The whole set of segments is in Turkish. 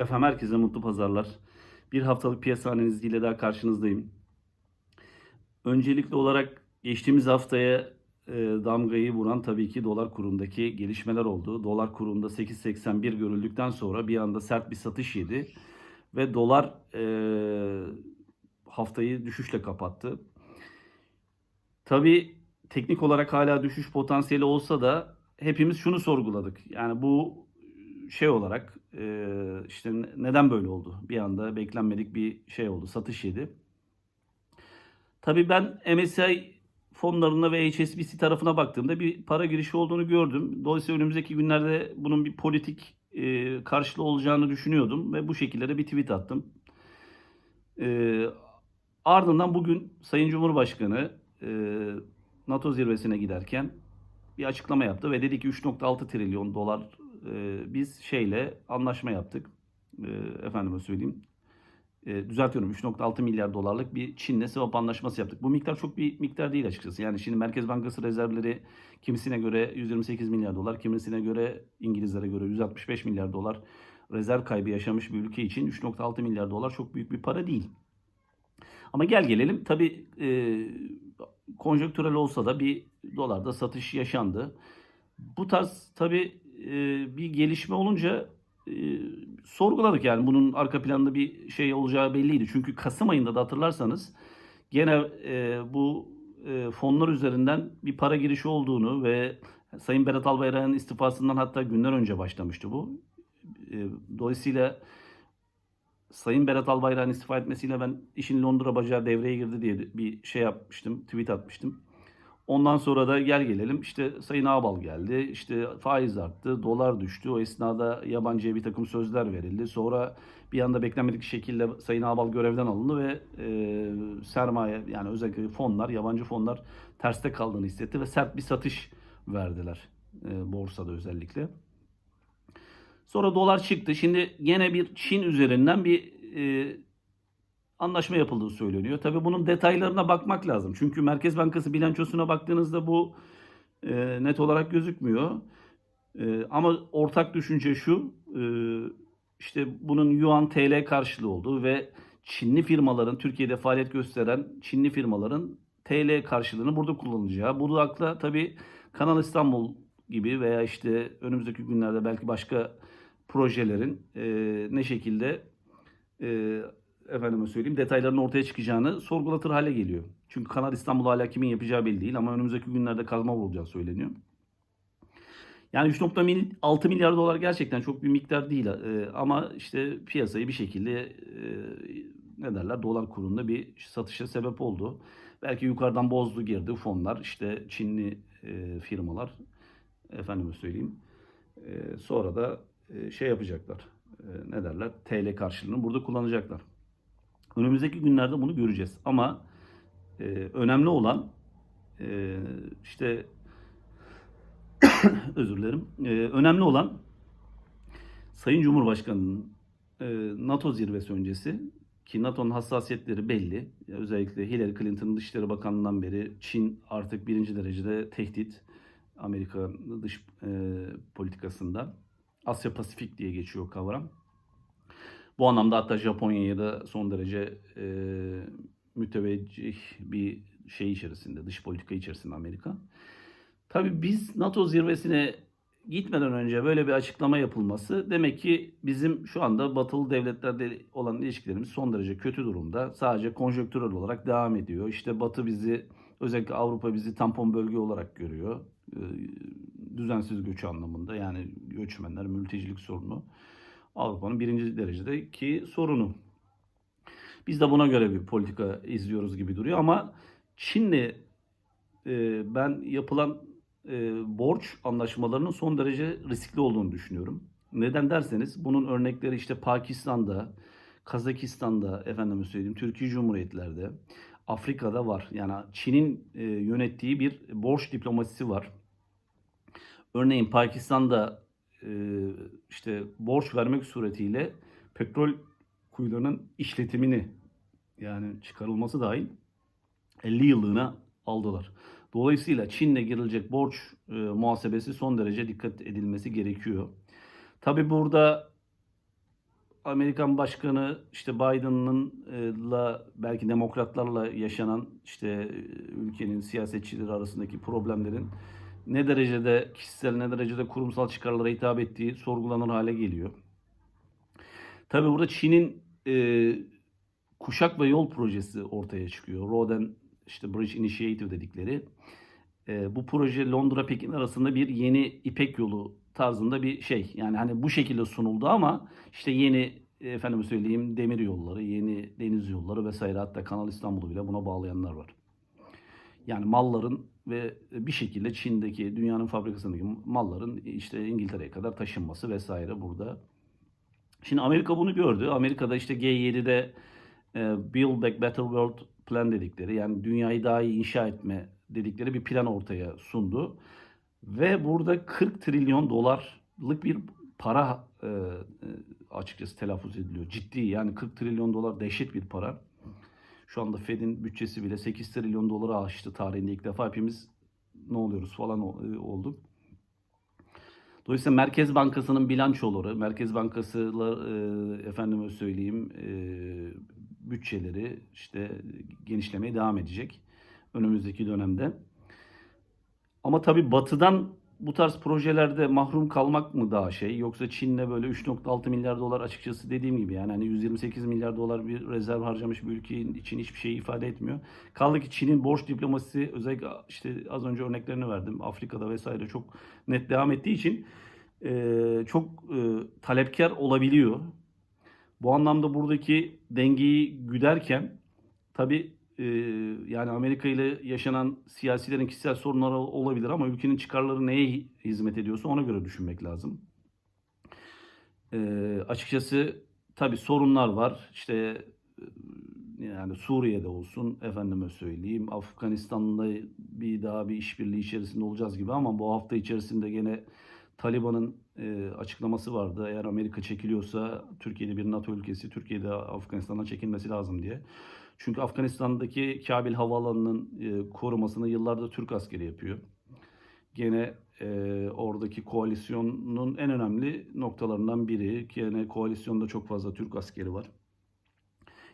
Efendim herkese mutlu pazarlar. Bir haftalık piyasa analiziyle daha karşınızdayım. Öncelikli olarak geçtiğimiz haftaya e, damgayı vuran tabii ki dolar kurundaki gelişmeler oldu. Dolar kurunda 8.81 görüldükten sonra bir anda sert bir satış yedi. Ve dolar e, haftayı düşüşle kapattı. Tabii teknik olarak hala düşüş potansiyeli olsa da hepimiz şunu sorguladık. Yani bu şey olarak e, işte ne- neden böyle oldu? Bir anda beklenmedik bir şey oldu. Satış yedi. Tabii ben MSCI fonlarına ve HSBC tarafına baktığımda bir para girişi olduğunu gördüm. Dolayısıyla önümüzdeki günlerde bunun bir politik e, karşılığı olacağını düşünüyordum ve bu şekilde de bir tweet attım. E, ardından bugün Sayın Cumhurbaşkanı e, NATO zirvesine giderken bir açıklama yaptı ve dedi ki 3.6 trilyon dolar e, biz şeyle anlaşma yaptık. E, efendime söyleyeyim. E, düzeltiyorum 3.6 milyar dolarlık bir Çin'le swap anlaşması yaptık. Bu miktar çok bir miktar değil açıkçası. Yani şimdi Merkez Bankası rezervleri kimisine göre 128 milyar dolar, kimisine göre İngilizlere göre 165 milyar dolar rezerv kaybı yaşamış bir ülke için 3.6 milyar dolar çok büyük bir para değil. Ama gel gelelim tabii e, konjonktürel olsa da bir dolarda satış yaşandı. Bu tarz tabii e, bir gelişme olunca e, sorguladık yani bunun arka planda bir şey olacağı belliydi. Çünkü Kasım ayında da hatırlarsanız gene e, bu e, fonlar üzerinden bir para girişi olduğunu ve Sayın Berat Albayrak'ın istifasından hatta günler önce başlamıştı bu. E, dolayısıyla Sayın Berat Albayrak'ın istifa etmesiyle ben işin Londra bacağı devreye girdi diye bir şey yapmıştım, tweet atmıştım. Ondan sonra da gel gelelim işte Sayın Ağbal geldi, işte faiz arttı, dolar düştü. O esnada yabancıya bir takım sözler verildi. Sonra bir anda beklenmedik şekilde Sayın Ağbal görevden alındı ve e, sermaye yani özellikle fonlar, yabancı fonlar terste kaldığını hissetti ve sert bir satış verdiler e, borsada özellikle. Sonra dolar çıktı. Şimdi gene bir Çin üzerinden bir e, anlaşma yapıldığı söyleniyor. Tabii bunun detaylarına bakmak lazım. Çünkü Merkez Bankası bilançosuna baktığınızda bu e, net olarak gözükmüyor. E, ama ortak düşünce şu, e, işte bunun Yuan TL karşılığı olduğu ve Çinli firmaların, Türkiye'de faaliyet gösteren Çinli firmaların TL karşılığını burada kullanacağı. Bu da tabii Kanal İstanbul gibi veya işte önümüzdeki günlerde belki başka projelerin e, ne şekilde e, efendime söyleyeyim detayların ortaya çıkacağını sorgulatır hale geliyor. Çünkü Kanal İstanbul hala kimin yapacağı belli değil ama önümüzdeki günlerde kazma vurulacağı söyleniyor. Yani 3.6 milyar dolar gerçekten çok bir miktar değil E, ama işte piyasayı bir şekilde e, ne derler dolar kurunda bir satışa sebep oldu. Belki yukarıdan bozdu girdi fonlar işte Çinli e, firmalar efendime söyleyeyim. E, sonra da e, şey yapacaklar. E, ne derler? TL karşılığını burada kullanacaklar. Önümüzdeki günlerde bunu göreceğiz. Ama e, önemli olan e, işte özür dilerim. E, önemli olan Sayın Cumhurbaşkanı'nın e, NATO zirvesi öncesi ki NATO'nun hassasiyetleri belli. Özellikle Hillary Clinton'ın Dışişleri Bakanlığı'ndan beri Çin artık birinci derecede tehdit Amerika dış e, politikasında. Asya Pasifik diye geçiyor kavram. Bu anlamda hatta Japonya'ya da son derece e, müteveccih bir şey içerisinde, dış politika içerisinde Amerika. Tabii biz NATO zirvesine gitmeden önce böyle bir açıklama yapılması demek ki bizim şu anda batılı devletlerle olan ilişkilerimiz son derece kötü durumda. Sadece konjonktürel olarak devam ediyor. İşte Batı bizi özellikle Avrupa bizi tampon bölge olarak görüyor. Ee, Düzensiz göç anlamında yani göçmenler, mültecilik sorunu Avrupa'nın birinci derecedeki sorunu. Biz de buna göre bir politika izliyoruz gibi duruyor ama Çin'le e, ben yapılan e, borç anlaşmalarının son derece riskli olduğunu düşünüyorum. Neden derseniz bunun örnekleri işte Pakistan'da, Kazakistan'da, efendime söyleyeyim Türkiye Cumhuriyetler'de, Afrika'da var. Yani Çin'in e, yönettiği bir borç diplomasisi var. Örneğin Pakistan'da işte borç vermek suretiyle petrol kuyularının işletimini yani çıkarılması dahil 50 yıllığına aldılar. Dolayısıyla Çin'le girilecek borç e, muhasebesi son derece dikkat edilmesi gerekiyor. Tabi burada Amerikan Başkanı işte Biden'la belki demokratlarla yaşanan işte e, ülkenin siyasetçileri arasındaki problemlerin ne derecede kişisel ne derecede kurumsal çıkarlara hitap ettiği sorgulanır hale geliyor. Tabii burada Çin'in e, kuşak ve yol projesi ortaya çıkıyor. Road and işte Bridge Initiative dedikleri. E, bu proje Londra Pekin arasında bir yeni İpek yolu tarzında bir şey. Yani hani bu şekilde sunuldu ama işte yeni efendim söyleyeyim demir yolları, yeni deniz yolları vesaire hatta Kanal İstanbul'u bile buna bağlayanlar var. Yani malların ve bir şekilde Çin'deki dünyanın fabrikasındaki malların işte İngiltere'ye kadar taşınması vesaire burada. Şimdi Amerika bunu gördü. Amerika'da işte G7'de e, Build Back Better World plan dedikleri yani dünyayı daha iyi inşa etme dedikleri bir plan ortaya sundu. Ve burada 40 trilyon dolarlık bir para e, e, açıkçası telaffuz ediliyor. Ciddi yani 40 trilyon dolar dehşet bir para. Şu anda Fed'in bütçesi bile 8 trilyon doları aştı tarihinde ilk defa hepimiz ne oluyoruz falan e, olduk. Dolayısıyla Merkez Bankası'nın bilançoları, Merkez Bankası'la e, efendime söyleyeyim e, bütçeleri işte genişlemeye devam edecek önümüzdeki dönemde. Ama tabii batıdan bu tarz projelerde mahrum kalmak mı daha şey yoksa Çin'le böyle 3.6 milyar dolar açıkçası dediğim gibi yani hani 128 milyar dolar bir rezerv harcamış bir ülke için hiçbir şey ifade etmiyor. Kaldı ki Çin'in borç diplomasisi özellikle işte az önce örneklerini verdim Afrika'da vesaire çok net devam ettiği için e, çok e, talepkar olabiliyor. Bu anlamda buradaki dengeyi güderken tabii e, yani Amerika ile yaşanan siyasilerin kişisel sorunları olabilir ama ülkenin çıkarları neye hizmet ediyorsa ona göre düşünmek lazım. E, açıkçası tabii sorunlar var. İşte e, yani Suriye'de olsun efendime söyleyeyim Afganistan'da bir daha bir işbirliği içerisinde olacağız gibi ama bu hafta içerisinde gene Taliban'ın e, açıklaması vardı. Eğer Amerika çekiliyorsa Türkiye'de bir NATO ülkesi Türkiye'de Afganistan'dan çekilmesi lazım diye. Çünkü Afganistan'daki Kabil Havaalanı'nın e, korumasını yıllardır Türk askeri yapıyor. Gene e, oradaki koalisyonun en önemli noktalarından biri. Gene koalisyonda çok fazla Türk askeri var.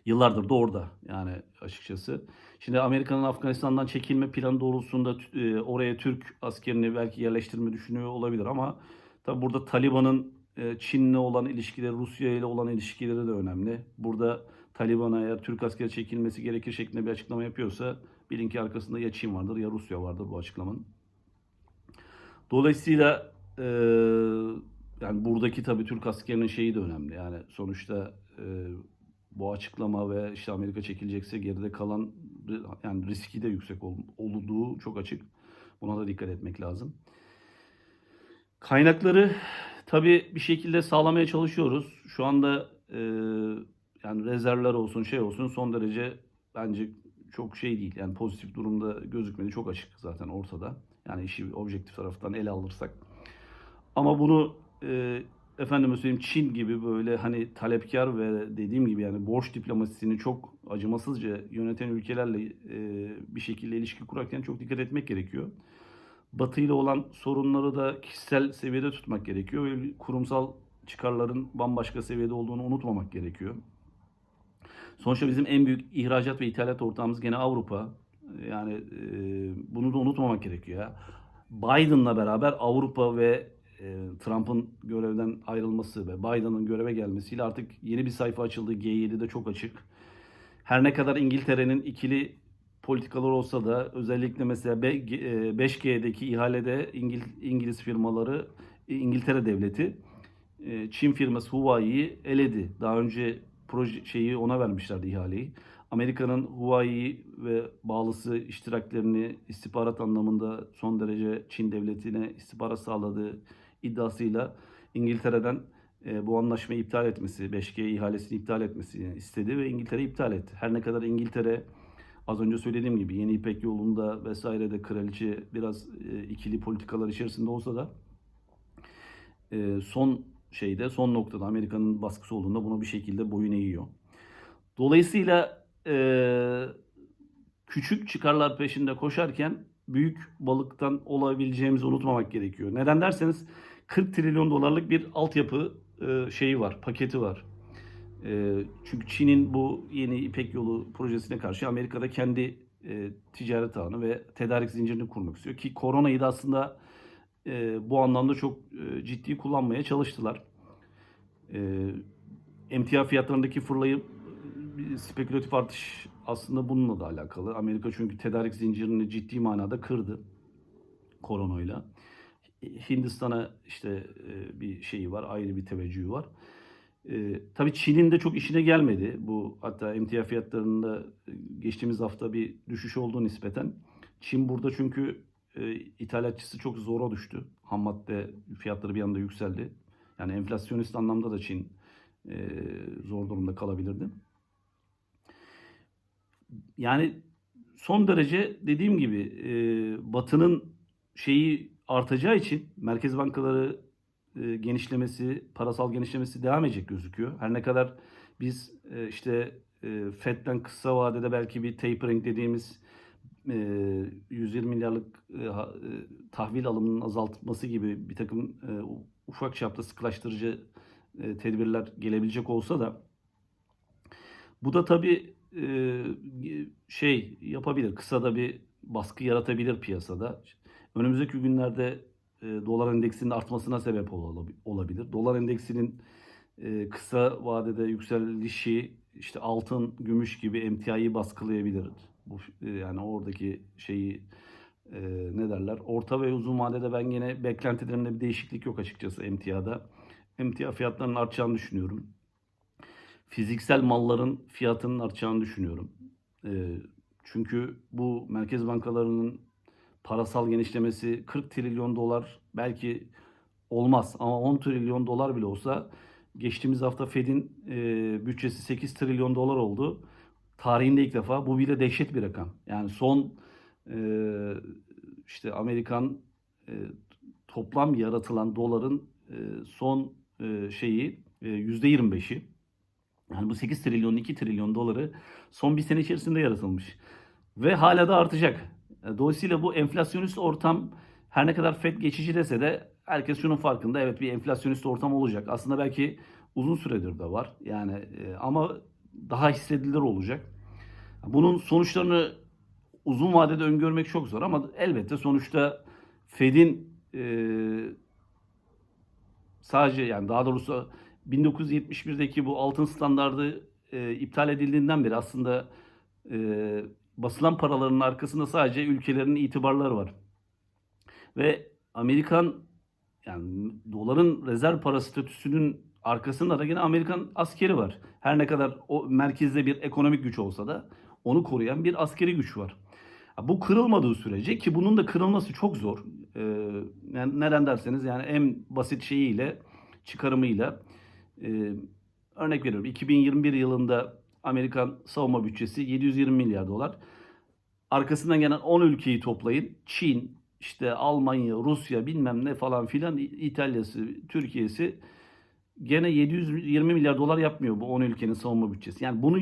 Yıllardır da orada yani açıkçası. Şimdi Amerika'nın Afganistan'dan çekilme planı doğrultusunda e, oraya Türk askerini belki yerleştirme düşünüyor olabilir ama tabi burada Taliban'ın e, Çin'le olan ilişkileri, Rusya ile olan ilişkileri de önemli. Burada Taliban'a eğer Türk askeri çekilmesi gerekir şeklinde bir açıklama yapıyorsa bilin ki arkasında ya Çin vardır ya Rusya vardır bu açıklamanın. Dolayısıyla e, yani buradaki tabii Türk askerinin şeyi de önemli. Yani sonuçta e, bu açıklama ve işte Amerika çekilecekse geride kalan yani riski de yüksek ol- olduğu çok açık. Buna da dikkat etmek lazım. Kaynakları tabii bir şekilde sağlamaya çalışıyoruz. Şu anda e, yani rezervler olsun şey olsun son derece bence çok şey değil. Yani pozitif durumda gözükmedi. Çok açık zaten ortada. Yani işi objektif taraftan ele alırsak. Ama bunu e, efendime söyleyeyim Çin gibi böyle hani talepkar ve dediğim gibi yani borç diplomasisini çok acımasızca yöneten ülkelerle e, bir şekilde ilişki kurarken çok dikkat etmek gerekiyor. Batı ile olan sorunları da kişisel seviyede tutmak gerekiyor ve kurumsal çıkarların bambaşka seviyede olduğunu unutmamak gerekiyor. Sonuçta bizim en büyük ihracat ve ithalat ortağımız gene Avrupa. Yani e, bunu da unutmamak gerekiyor. Biden'la beraber Avrupa ve e, Trump'ın görevden ayrılması ve Biden'ın göreve gelmesiyle artık yeni bir sayfa açıldı. G7'de çok açık. Her ne kadar İngiltere'nin ikili politikalar olsa da özellikle mesela B- e, 5G'deki ihalede İngil- İngiliz firmaları İngiltere devleti e, Çin firması Huawei'yi eledi. Daha önce proje şeyi ona vermişlerdi ihaleyi. Amerika'nın Huawei ve bağlısı iştiraklerini istihbarat anlamında son derece Çin devletine istihbarat sağladığı iddiasıyla İngiltere'den e, bu anlaşmayı iptal etmesi, 5G ihalesini iptal etmesi istedi ve İngiltere iptal etti. Her ne kadar İngiltere az önce söylediğim gibi Yeni İpek yolunda vesairede kraliçe biraz e, ikili politikalar içerisinde olsa da e, son şeyde son noktada Amerika'nın baskısı olduğunda buna bir şekilde boyun eğiyor. Dolayısıyla e, küçük çıkarlar peşinde koşarken büyük balıktan olabileceğimizi unutmamak gerekiyor. Neden derseniz 40 trilyon dolarlık bir altyapı e, şeyi var, paketi var. E, çünkü Çin'in bu yeni İpek Yolu projesine karşı Amerika'da kendi e, ticaret ağını ve tedarik zincirini kurmak istiyor. Ki koronayı da aslında e, bu anlamda çok e, ciddi kullanmaya çalıştılar. E, emtia fiyatlarındaki fırlayıp bir spekülatif artış aslında bununla da alakalı. Amerika çünkü tedarik zincirini ciddi manada kırdı koronayla. Hindistan'a işte e, bir şeyi var, ayrı bir teveccühü var. E, tabii Çin'in de çok işine gelmedi. Bu hatta emtia fiyatlarında e, geçtiğimiz hafta bir düşüş oldu nispeten. Çin burada çünkü e, ithalatçısı çok zora düştü. Ham madde fiyatları bir anda yükseldi. Yani enflasyonist anlamda da Çin e, zor durumda kalabilirdi. Yani son derece dediğim gibi e, Batı'nın şeyi artacağı için merkez bankaları e, genişlemesi, parasal genişlemesi devam edecek gözüküyor. Her ne kadar biz e, işte e, Fed'den kısa vadede belki bir tapering dediğimiz 120 milyarlık tahvil alımının azaltılması gibi bir takım ufak çapta sıkılaştırıcı tedbirler gelebilecek olsa da bu da tabii şey yapabilir, kısa da bir baskı yaratabilir piyasada. Önümüzdeki günlerde dolar endeksinin artmasına sebep ol- olabilir. Dolar endeksinin e, kısa vadede yükselişi işte altın, gümüş gibi emtiayı baskılayabilir. Bu e, yani oradaki şeyi e, ne derler? Orta ve uzun vadede ben yine beklentilerimde bir değişiklik yok açıkçası emtiada. Emtia fiyatlarının artacağını düşünüyorum. Fiziksel malların fiyatının artacağını düşünüyorum. E, çünkü bu merkez bankalarının parasal genişlemesi 40 trilyon dolar belki olmaz ama 10 trilyon dolar bile olsa geçtiğimiz hafta Fed'in e, bütçesi 8 trilyon dolar oldu. Tarihinde ilk defa bu bile dehşet bir rakam. Yani son e, işte Amerikan e, toplam yaratılan doların e, son e, şeyi e, %25'i. Yani bu 8 trilyon 2 trilyon doları son bir sene içerisinde yaratılmış. Ve hala da artacak. E, Dolayısıyla bu enflasyonist ortam her ne kadar FED geçici dese de herkes şunun farkında. Evet bir enflasyonist ortam olacak. Aslında belki uzun süredir de var. Yani e, ama daha hissedilir olacak. Bunun sonuçlarını uzun vadede öngörmek çok zor ama elbette sonuçta Fed'in e, sadece yani daha doğrusu 1971'deki bu altın standardı e, iptal edildiğinden beri aslında e, basılan paraların arkasında sadece ülkelerin itibarları var. Ve Amerikan yani doların rezerv para statüsünün arkasında da yine Amerikan askeri var. Her ne kadar o merkezde bir ekonomik güç olsa da onu koruyan bir askeri güç var. Bu kırılmadığı sürece ki bunun da kırılması çok zor. Ee, yani neden derseniz yani en basit şeyiyle çıkarımıyla e, örnek veriyorum 2021 yılında Amerikan savunma bütçesi 720 milyar dolar. Arkasından gelen 10 ülkeyi toplayın. Çin, işte Almanya, Rusya bilmem ne falan filan İtalya'sı, Türkiye'si gene 720 milyar dolar yapmıyor bu 10 ülkenin savunma bütçesi. Yani bunu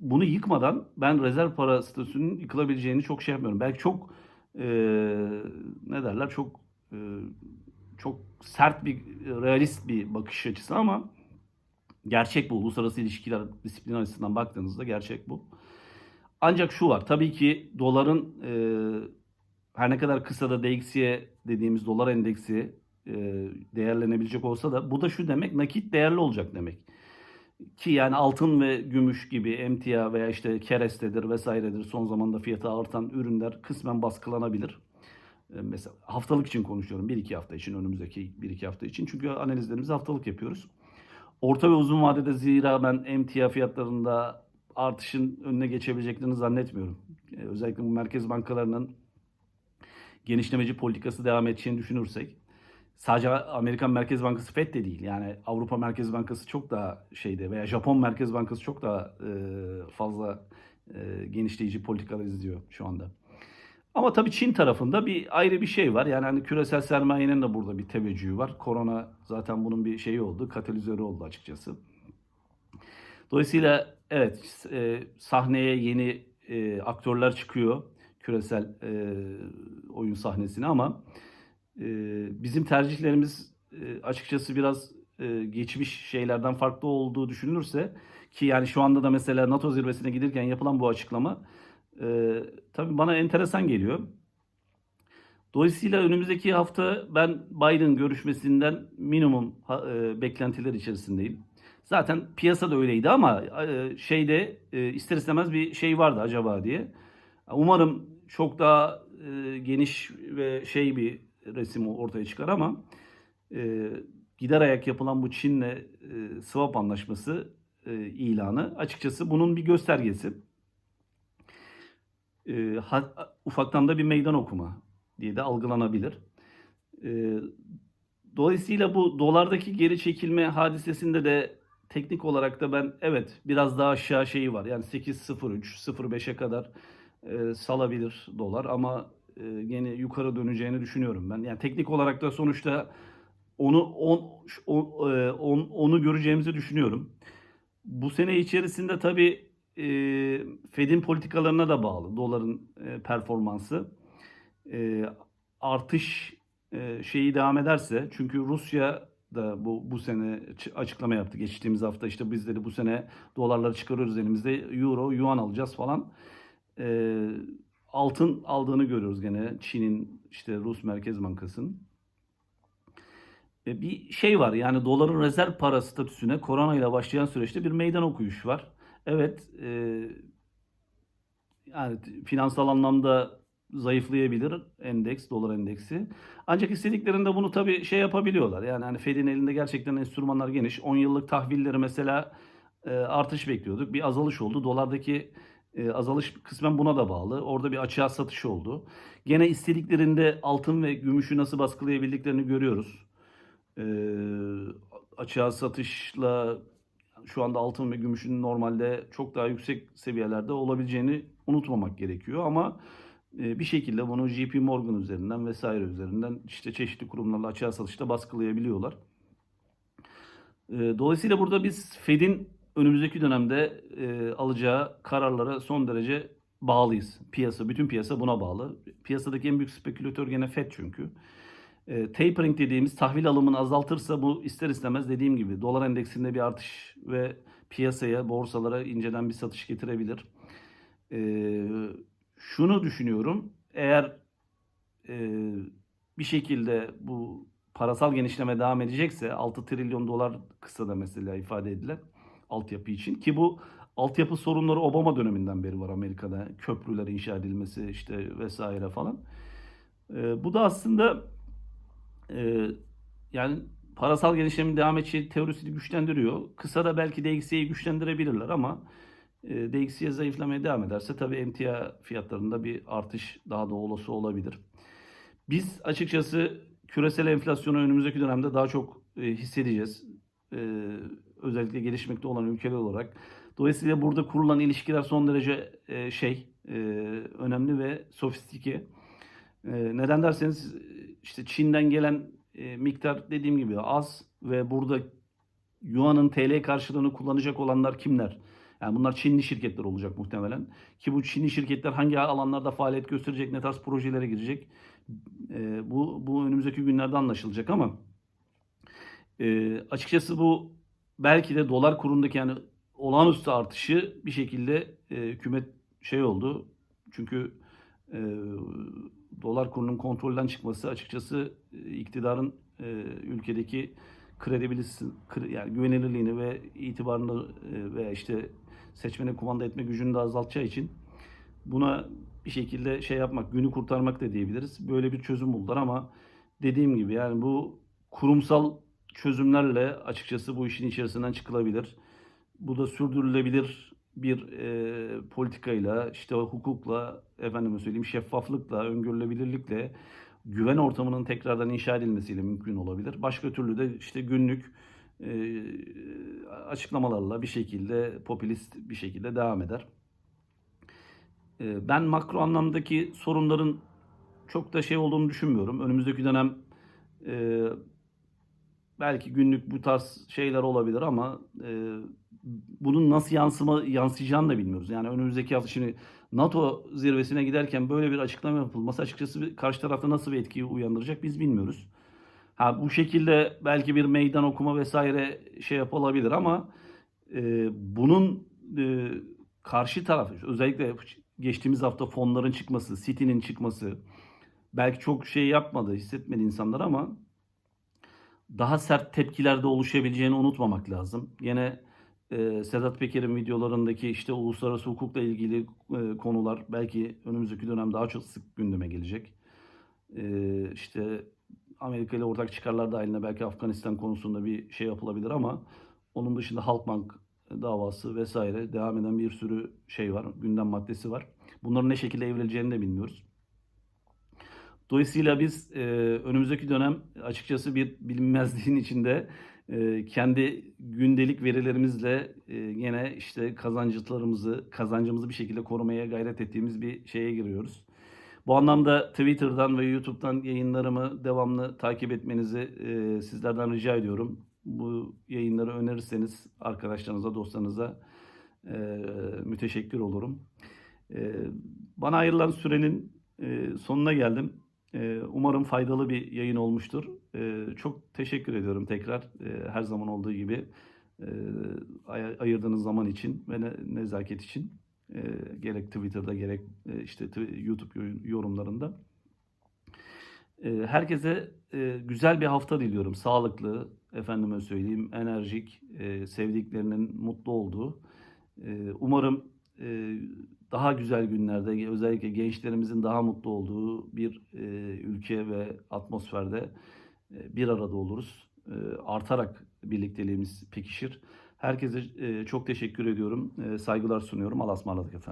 bunu yıkmadan ben rezerv para statüsünün yıkılabileceğini çok şey yapmıyorum. Belki çok e, ne derler çok e, çok sert bir realist bir bakış açısı ama gerçek bu. Uluslararası ilişkiler disiplini açısından baktığınızda gerçek bu. Ancak şu var. Tabii ki doların e, her ne kadar kısada DXY dediğimiz dolar endeksi e, değerlenebilecek olsa da bu da şu demek nakit değerli olacak demek. Ki yani altın ve gümüş gibi emtia veya işte kerestedir vesairedir son zamanda fiyatı artan ürünler kısmen baskılanabilir. E, Mesela haftalık için konuşuyorum. 1-2 hafta için önümüzdeki 1-2 hafta için. Çünkü analizlerimizi haftalık yapıyoruz. Orta ve uzun vadede zira ben emtia fiyatlarında artışın önüne geçebileceklerini zannetmiyorum. E, Özellikle bu merkez bankalarının genişlemeci politikası devam edeceğini düşünürsek sadece Amerikan Merkez Bankası FED de değil. Yani Avrupa Merkez Bankası çok daha şeyde veya Japon Merkez Bankası çok daha e, fazla e, genişleyici politikalar izliyor şu anda. Ama tabii Çin tarafında bir ayrı bir şey var. Yani hani küresel sermayenin de burada bir teveccühü var. Korona zaten bunun bir şeyi oldu, katalizörü oldu açıkçası. Dolayısıyla evet e, sahneye yeni e, aktörler çıkıyor küresel e, oyun sahnesine ama e, bizim tercihlerimiz e, açıkçası biraz e, geçmiş şeylerden farklı olduğu düşünülürse ki yani şu anda da mesela NATO zirvesine giderken yapılan bu açıklama e, tabii bana enteresan geliyor. Dolayısıyla önümüzdeki hafta ben Biden görüşmesinden minimum e, beklentiler içerisindeyim. Zaten piyasa da öyleydi ama e, şeyde e, ister istemez bir şey vardı acaba diye. Umarım çok daha e, geniş ve şey bir resim ortaya çıkar ama e, gider ayak yapılan bu Çin'le e, swap anlaşması e, ilanı açıkçası bunun bir göstergesi. E, ha- ufaktan da bir meydan okuma diye de algılanabilir. E, dolayısıyla bu dolardaki geri çekilme hadisesinde de teknik olarak da ben evet biraz daha aşağı şeyi var. Yani 8.03, 0.5'e kadar e, salabilir dolar ama e, gene yukarı döneceğini düşünüyorum ben. Yani teknik olarak da sonuçta onu on, on, e, on- onu göreceğimizi düşünüyorum. Bu sene içerisinde tabii e, Fed'in politikalarına da bağlı doların e, performansı. E, artış e, şeyi devam ederse çünkü Rusya da bu bu sene açıklama yaptı. Geçtiğimiz hafta işte biz dedi bu sene dolarları çıkarıyoruz elimizde. Euro, yuan alacağız falan. E, altın aldığını görüyoruz gene Çin'in işte Rus Merkez Bankası'nın. E, bir şey var yani doların rezerv para statüsüne korona ile başlayan süreçte bir meydan okuyuş var. Evet e, yani finansal anlamda zayıflayabilir endeks, dolar endeksi. Ancak istediklerinde bunu tabii şey yapabiliyorlar. Yani hani Fed'in elinde gerçekten enstrümanlar geniş. 10 yıllık tahvilleri mesela e, artış bekliyorduk. Bir azalış oldu. Dolardaki e, azalış kısmen buna da bağlı. Orada bir açığa satış oldu. Gene istediklerinde altın ve gümüşü nasıl baskılayabildiklerini görüyoruz. E, açığa satışla şu anda altın ve gümüşün normalde çok daha yüksek seviyelerde olabileceğini unutmamak gerekiyor ama e, bir şekilde bunu JP Morgan üzerinden vesaire üzerinden işte çeşitli kurumlarla açığa satışta baskılayabiliyorlar. E, Dolayısıyla burada biz Fed'in önümüzdeki dönemde e, alacağı kararlara son derece bağlıyız. Piyasa, bütün piyasa buna bağlı. Piyasadaki en büyük spekülatör gene Fed çünkü. E, tapering dediğimiz tahvil alımını azaltırsa bu ister istemez dediğim gibi dolar endeksinde bir artış ve piyasaya, borsalara inceden bir satış getirebilir. E, şunu düşünüyorum. Eğer e, bir şekilde bu parasal genişleme devam edecekse 6 trilyon dolar kısa da mesela ifade edilen altyapı için ki bu altyapı sorunları Obama döneminden beri var Amerika'da. Köprüler inşa edilmesi işte vesaire falan. E, bu da aslında e, yani parasal genişlemin devam edeceği teorisini güçlendiriyor. Kısa da belki DXY'yi güçlendirebilirler ama e, DXY zayıflamaya devam ederse tabii emtia fiyatlarında bir artış daha da olası olabilir. Biz açıkçası küresel enflasyonu önümüzdeki dönemde daha çok e, hissedeceğiz. E, özellikle gelişmekte olan ülkeler olarak. Dolayısıyla burada kurulan ilişkiler son derece e, şey e, önemli ve sofistike. E, neden derseniz işte Çin'den gelen e, miktar dediğim gibi az ve burada Yuan'ın TL karşılığını kullanacak olanlar kimler? Yani bunlar Çinli şirketler olacak muhtemelen. Ki bu Çinli şirketler hangi alanlarda faaliyet gösterecek, ne tarz projelere girecek? E, bu, bu önümüzdeki günlerde anlaşılacak ama e, açıkçası bu belki de dolar kurundaki yani olağanüstü artışı bir şekilde e, hükümet şey oldu. Çünkü e, dolar kurunun kontrolden çıkması açıkçası e, iktidarın e, ülkedeki kredibilisi kre- yani güvenilirliğini ve itibarını e, ve işte seçmene kumanda etme gücünü de azaltacağı için buna bir şekilde şey yapmak, günü kurtarmak da diyebiliriz. Böyle bir çözüm buldular ama dediğim gibi yani bu kurumsal çözümlerle açıkçası bu işin içerisinden çıkılabilir. Bu da sürdürülebilir bir e, politikayla, işte hukukla, efendime söyleyeyim şeffaflıkla, öngörülebilirlikle, güven ortamının tekrardan inşa edilmesiyle mümkün olabilir. Başka türlü de işte günlük e, açıklamalarla bir şekilde popülist bir şekilde devam eder. E, ben makro anlamdaki sorunların çok da şey olduğunu düşünmüyorum. Önümüzdeki dönem e, belki günlük bu tarz şeyler olabilir ama e, bunun nasıl yansıma yansıyacağını da bilmiyoruz. Yani önümüzdeki hafta şimdi NATO zirvesine giderken böyle bir açıklama yapılması açıkçası karşı tarafta nasıl bir etkiyi uyandıracak biz bilmiyoruz. Ha bu şekilde belki bir meydan okuma vesaire şey yapılabilir ama e, bunun e, karşı tarafı özellikle geçtiğimiz hafta fonların çıkması, City'nin çıkması belki çok şey yapmadı, hissetmedi insanlar ama daha sert tepkiler de oluşabileceğini unutmamak lazım. Yine e, Sedat Peker'in videolarındaki işte uluslararası hukukla ilgili e, konular belki önümüzdeki dönem daha çok sık gündeme gelecek. E, işte Amerika ile ortak çıkarlar dahilinde belki Afganistan konusunda bir şey yapılabilir ama onun dışında Halkbank davası vesaire devam eden bir sürü şey var, gündem maddesi var. Bunların ne şekilde evrileceğini de bilmiyoruz. Dolayısıyla biz e, önümüzdeki dönem açıkçası bir bilinmezliğin içinde e, kendi gündelik verilerimizle e, yine işte kazancılarımızı, kazancımızı bir şekilde korumaya gayret ettiğimiz bir şeye giriyoruz. Bu anlamda Twitter'dan ve YouTube'dan yayınlarımı devamlı takip etmenizi e, sizlerden rica ediyorum. Bu yayınları önerirseniz arkadaşlarınıza, dostlarınıza e, müteşekkir olurum. E, bana ayrılan sürenin e, sonuna geldim. E, umarım faydalı bir yayın olmuştur. E, çok teşekkür ediyorum tekrar e, her zaman olduğu gibi ay- ayırdığınız zaman için ve ne- nezaket için. Gerek Twitter'da gerek e, işte YouTube yo- yorumlarında. Herkese e, güzel bir hafta diliyorum. Sağlıklı, efendime söyleyeyim, enerjik, e, sevdiklerinin mutlu olduğu. Umarım daha güzel günlerde, özellikle gençlerimizin daha mutlu olduğu bir e, ülke ve atmosferde e, bir arada oluruz. E, artarak birlikteliğimiz pekişir. Herkese e, çok teşekkür ediyorum. E, saygılar sunuyorum. Allah'a ısmarladık efendim.